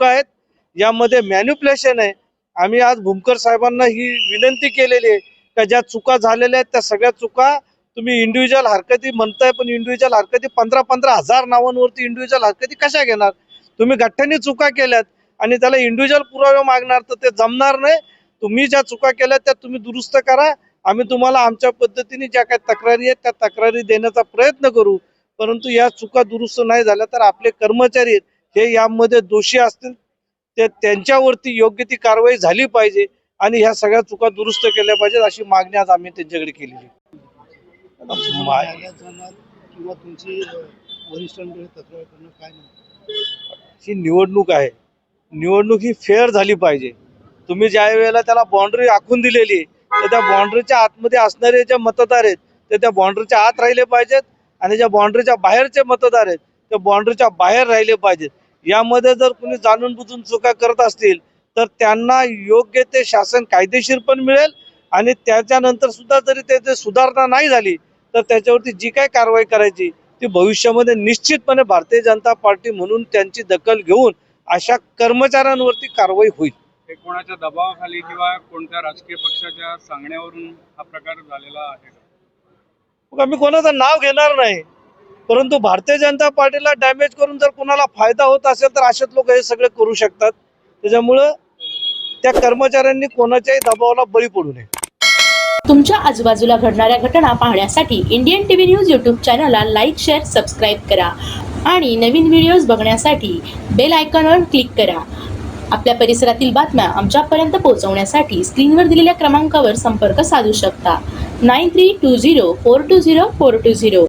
आहेत. यामध्ये मॅन्युप्लेशन आहे. आम्ही आज भूमकर साहेबांना ही विनंती केलेली आहे का ज्या चुका झालेल्या आहेत त्या सगळ्या चुका तुम्ही इंडिव्हिज्युअल हरकती म्हणताय पण इंडिव्हिज्युअल हरकती पंधरा पंधरा हजार नावांवरती इंडिव्हिज्युअल हरकती कशा घेणार? तुम्ही गठ्ठ्याने चुका केल्यात आणि त्याला इंडिव्हिज्युअल पुरावे मागणार तर ते जमणार नाही. तुम्ही ज्या चुका केल्यात त्या तुम्ही दुरुस्त करा. आम्ही तुम्हाला आमच्या पद्धतीने ज्या काही तक्रारी आहेत त्या तक्रारी देण्याचा प्रयत्न करू. परंतु या चुका दुरुस्त नाही झाल्या तर आपले कर्मचारी आहेत हे यामध्ये दोषी असतील ते त्यांच्यावरती योग्य ती कारवाई झाली पाहिजे आणि ह्या सगळ्या चुका दुरुस्त केल्या पाहिजेत अशी मागणी आज आम्ही त्यांच्याकडे केलेली किंवा तुमची ही निवडणूक आहे. निवडणूक ही फेअर झाली पाहिजे. तुम्ही ज्या वेळेला त्याला बाउंड्री आखून दिलेली तर त्या बाउंड्रीच्या आतमध्ये असणारे जे मतदार आहेत ते त्या बाउंड्रीच्या आत राहिले पाहिजेत आणि ज्या बाउंड्रीच्या बाहेरचे मतदार आहेत ते बाउंड्रीच्या बाहेर राहिले पाहिजेत यामध्ये जर कुणी जाणून बुजून चुका करत असतील तर त्यांना योग्य ते शासन कायदेशीर पण मिळेल आणि त्याच्यानंतर सुद्धा जरी त्याची सुधारणा नाही झाली तर त्याच्यावरती जी काय कारवाई करायची ती भविष्यामध्ये निश्चितपणे भारतीय जनता पार्टी म्हणून त्यांची दखल घेऊन अशा कर्मचाऱ्यांवरती कारवाई होईल. हे कोणाच्या दबावाखाली किंवा कोणत्या राजकीय पक्षाच्या सांगण्यावरून हा प्रकार झालेला आहे? मग आम्ही कोणाचं नाव घेणार नाही. परंतु भारतीय जनता पार्टीला डॅमेज करून जर कोणाला फायदा होत असेल तर असेच लोक हे सगळे करू शकतात. त्याच्यामुळं त्या कर्मचाऱ्यांनी कोणाच्याही दबावाला बळी पडू नये. तुमच्या आजूबाजूला घडणाऱ्या घटना पाहण्यासाठी इंडियन टीव्ही न्यूज यूट्यूब चॅनलला लाईक शेअर सबस्क्राईब करा आणि नवीन व्हिडिओज बघण्यासाठी बेल आयकॉनवर क्लिक करा. आपल्या परिसरातील बातम्या आमच्यापर्यंत पोहोचवण्यासाठी स्क्रीनवर दिलेल्या क्रमांकावर संपर्क साधू शकता. Nine three two zero four two zero four two zero